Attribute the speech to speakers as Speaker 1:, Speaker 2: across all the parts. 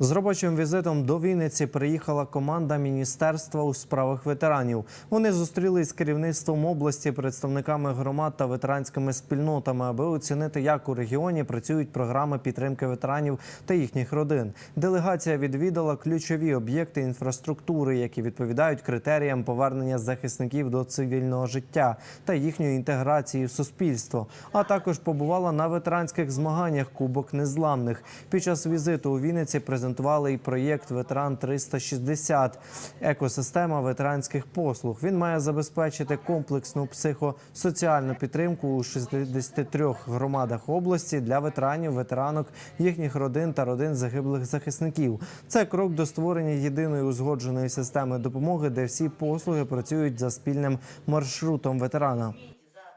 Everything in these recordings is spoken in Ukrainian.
Speaker 1: З робочим візитом до Вінниці приїхала команда Міністерства у справах ветеранів. Вони зустрілись з керівництвом області, представниками громад та ветеранськими спільнотами, аби оцінити, як у регіоні працюють програми підтримки ветеранів та їхніх родин. Делегація відвідала ключові об'єкти інфраструктури, які відповідають критеріям повернення захисників до цивільного життя та їхньої інтеграції в суспільство. А також побувала на ветеранських змаганнях Кубок Незламних. Під час візиту у Вінниці презентували і проєкт Ветеран 360 екосистема ветеранських послуг. Він має забезпечити комплексну психосоціальну підтримку у 63 громадах області для ветеранів, ветеранок, їхніх родин та родин загиблих захисників. Це крок до створення єдиної узгодженої системи допомоги, де всі послуги працюють за спільним маршрутом ветерана.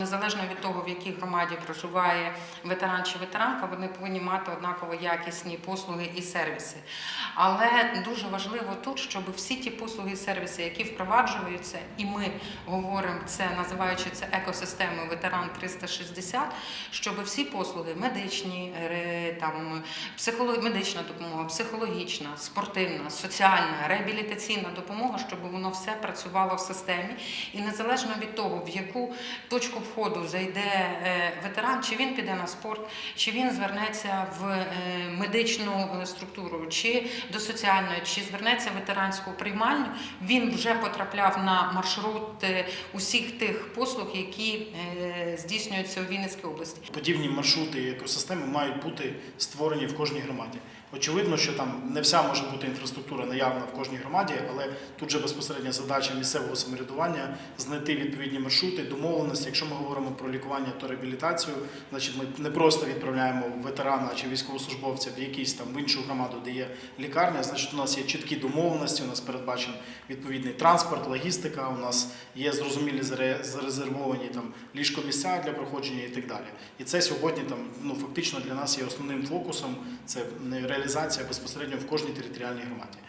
Speaker 2: Незалежно від того, в якій громаді проживає ветеран чи ветеранка, вони повинні мати однаково якісні послуги і сервіси. Але дуже важливо тут, щоб всі ті послуги і сервіси, які впроваджуються, і ми говоримо це, називаючи це екосистемою ветеран 360, щоб всі послуги медичні, там психолог... медична допомога, психологічна, спортивна, соціальна, реабілітаційна допомога, щоб воно все працювало в системі, і незалежно від того, в яку точку входу зайде е, ветеран, чи він піде на спорт, чи він звернеться в е, медичну е, структуру, чи до соціальної, чи звернеться в ветеранську приймальню, він вже потрапляв на маршрут усіх тих послуг, які здійснюються у Вінницькій області.
Speaker 3: Подібні маршрути і екосистеми мають бути створені в кожній громаді. Очевидно, що там не вся може бути інфраструктура наявна в кожній громаді, але тут же безпосередня задача місцевого самоврядування знайти відповідні маршрути, домовленості. Якщо ми говоримо про лікування та реабілітацію, значить ми не просто відправляємо ветерана чи військовослужбовця в якийсь там в іншу громаду, де є лікарня. Значить, у нас є чіткі домовленості, у нас передбачен відповідний транспорт, логістика. У нас є зрозумілі заре- зарезервовані там ліжкомісця для проходження і так далі. І це сьогодні там ну фактично для нас є основним фокусом. Це реалізація безпосередньо в кожній територіальній громаді.